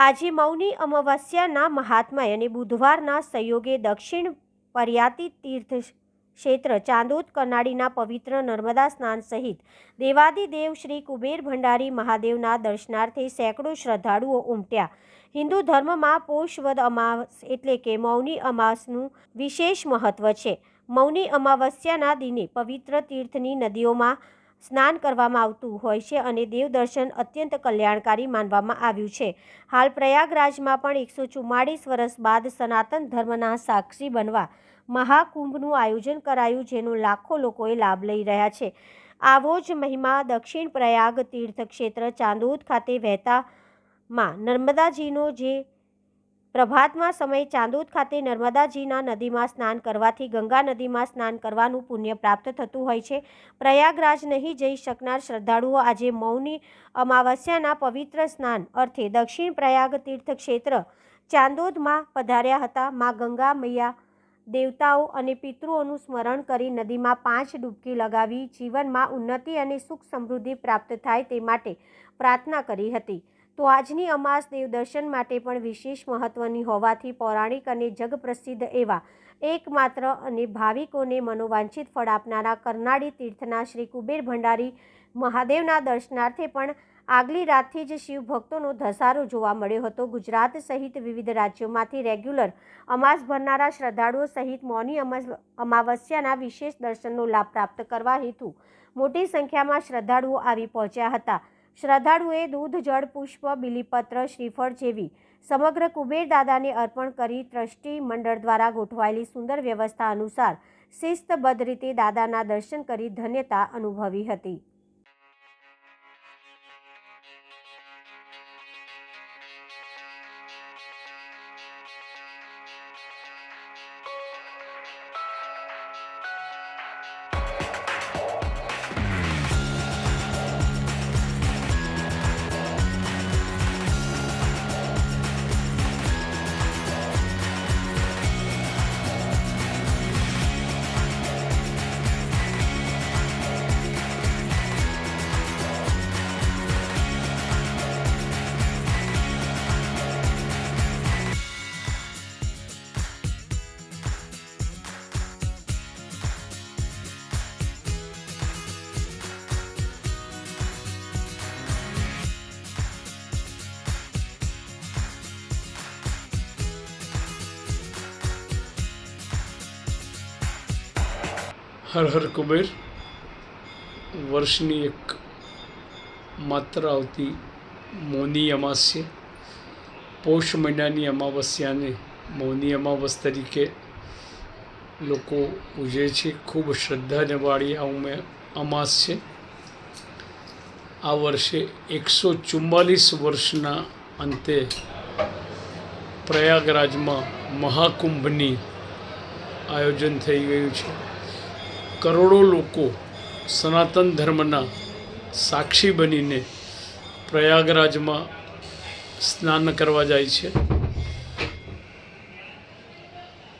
આજે મૌની અમાવસ્યાના મહાત્મય અને બુધવારના સંયોગે દક્ષિણ પર્યાતી તીર્થ ક્ષેત્ર ચાંદોદ કરનાળીના પવિત્ર નર્મદા સ્નાન સહિત દેવાદિદેવ શ્રી કુબેર ભંડારી મહાદેવના દર્શનાર્થે સેંકડો શ્રદ્ધાળુઓ ઉમટ્યા. હિન્દુ ધર્મમાં પોષવદ અમાસ એટલે કે મૌની અમાસનું વિશેષ મહત્વ છે. મૌની અમાવસ્યાના દિને પવિત્ર તીર્થની નદીઓમાં સ્નાન કરવામાં આવતું હોય છે અને દેવદર્શન અત્યંત કલ્યાણકારી માનવામાં આવ્યું છે. હાલ પ્રયાગરાજમાં પણ એકસો ચુમ્માળીસ વર્ષ બાદ સનાતન ધર્મના સાક્ષી બનવા મહાકુંભનું આયોજન કરાયું, જેનો લાખો લોકોએ લાભ લઈ રહ્યા છે. આવો જ મહિમા દક્ષિણ પ્રયાગ તીર્થક્ષેત્ર ચાંદોદ ખાતે વહેતામાં નર્મદાજીનો જે પ્રભાતમાં સમય ચાંદોદ ખાતે નર્મદાજીના નદીમાં સ્નાન કરવાથી ગંગા નદીમાં સ્નાન કરવાનું પુણ્ય પ્રાપ્ત થતું હોય છે. પ્રયાગરાજ નહીં જઈ શકનાર શ્રદ્ધાળુઓ આજે મૌની અમાવસ્યાના પવિત્ર સ્નાન અર્થે દક્ષિણ પ્રયાગ તીર્થ ક્ષેત્ર ચાંદોદમાં પધાર્યા હતા. મા ગંગા મૈયા દેવતાઓ અને પિતૃઓનું સ્મરણ કરી નદીમાં પાંચ ડૂબકી લગાવી જીવનમાં ઉન્નતિ અને સુખ સમૃદ્ધિ પ્રાપ્ત થાય તે માટે પ્રાર્થના કરી હતી. તો આજની અમાસ દેવદર્શન માટે પણ વિશેષ મહત્વની હોવાથી પૌરાણિક અને જગપ્રસિદ્ધ એવા એકમાત્ર અને ભાવિકોને મનોવાંછિત ફળ આપનારા કરનાળી તીર્થના શ્રી કુબેર ભંડારી મહાદેવના દર્શનાર્થે પણ આગલી રાતથી જ શિવ ભક્તોનો ધસારો જોવા મળ્યો હતો. ગુજરાત સહિત વિવિધ રાજ્યોમાંથી રેગ્યુલર અમાસ ભરનારા શ્રદ્ધાળુઓ સહિત મૌની અમાસ અમાવસ્યાના વિશેષ દર્શનનો લાભ પ્રાપ્ત કરવા હેતુ મોટી સંખ્યામાં શ્રદ્ધાળુઓ આવી પહોંચ્યા હતા. શ્રદ્ધાળુએ દૂધ, જળ, પુષ્પ, બિલીપત્ર, શ્રીફળ જેવી સમગ્ર કુબેર દાદાને અર્પણ કરી ટ્રસ્ટી મંડળ દ્વારા ગોઠવાયેલી સુંદર વ્યવસ્થા અનુસાર શિસ્તબદ્ધ રીતે દાદાના દર્શન કરી ધન્યતા અનુભવી હતી. હર હર કુબેર. વર્ષની એક માત્ર આવતી મૌની અમાસ્ય. પૌષ મહિનાની અમાવસ્યાને મૌની અમાવસ તરીકે લોકો ઉજવે છે. ખૂબ શ્રદ્ધાને વાળી આ ઉમે અમાસ છે આ વર્ષે એકસો ચુમ્માલીસ વર્ષના અંતે પ્રયાગરાજમાં મહાકુંભની આયોજન થઈ ગયું છે. કરોડો લોકો સનાતન ધર્મના સાક્ષી બનીને પ્રયાગરાજમાં સ્નાન કરવા જાય છે.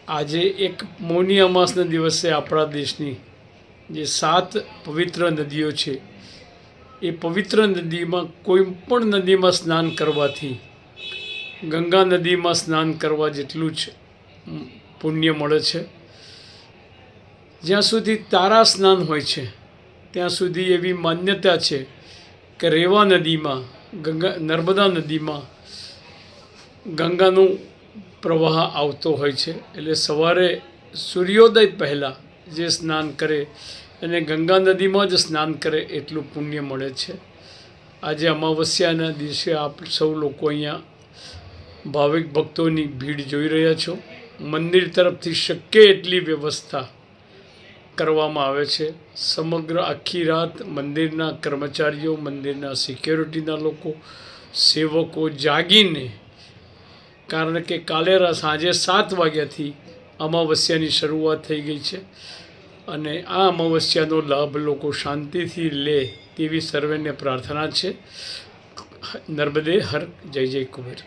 આજે એક મૌની અમાસના દિવસે આપણા દેશની જે સાત પવિત્ર નદીઓ છે, એ પવિત્ર નદીમાં કોઈ પણ નદીમાં સ્નાન કરવાથી, ગંગા નદીમાં સ્નાન કરવા જેટલું જ પુણ્ય મળે છે. જ્યાં સુધી તારા સ્નાન હોય છે, ત્યાં સુધી એવી માન્યતા છે કે રેવા નદીમાં, ગંગા, નર્મદા નદીમાં ગંગાનું પ્રવાહ આવતો હોય છે. એટલે સવારે સૂર્યોદય પહેલાં જે સ્નાન કરે અને ગંગા નદીમાં જ સ્નાન કરે એટલું પુણ્ય મળે છે. આજે અમાવસ્યાના દિવસે આપ સૌ લોકો અહીંયા ભાવિક ભક્તોની ભીડ જોઈ રહ્યા છો. મંદિર તરફથી શક્ય એટલી વ્યવસ્થા કરવામાં આવે છે. સમગ્ર આખી રાત મંદિરના કર્મચારીઓ, મંદિરના સિક્યોરિટીના લોકો, સેવકો જાગીને, કારણ કે કાલેરા સાંજે સાત વાગ્યાથી અમાવસ્યાની શરૂઆત થઈ ગઈ છે અને આ અમાવસ્યાનો લાભ લોકો શાંતિથી લે તેવી સર્વેને પ્રાર્થના છે. નર્મદે હર જય જય કુબેર.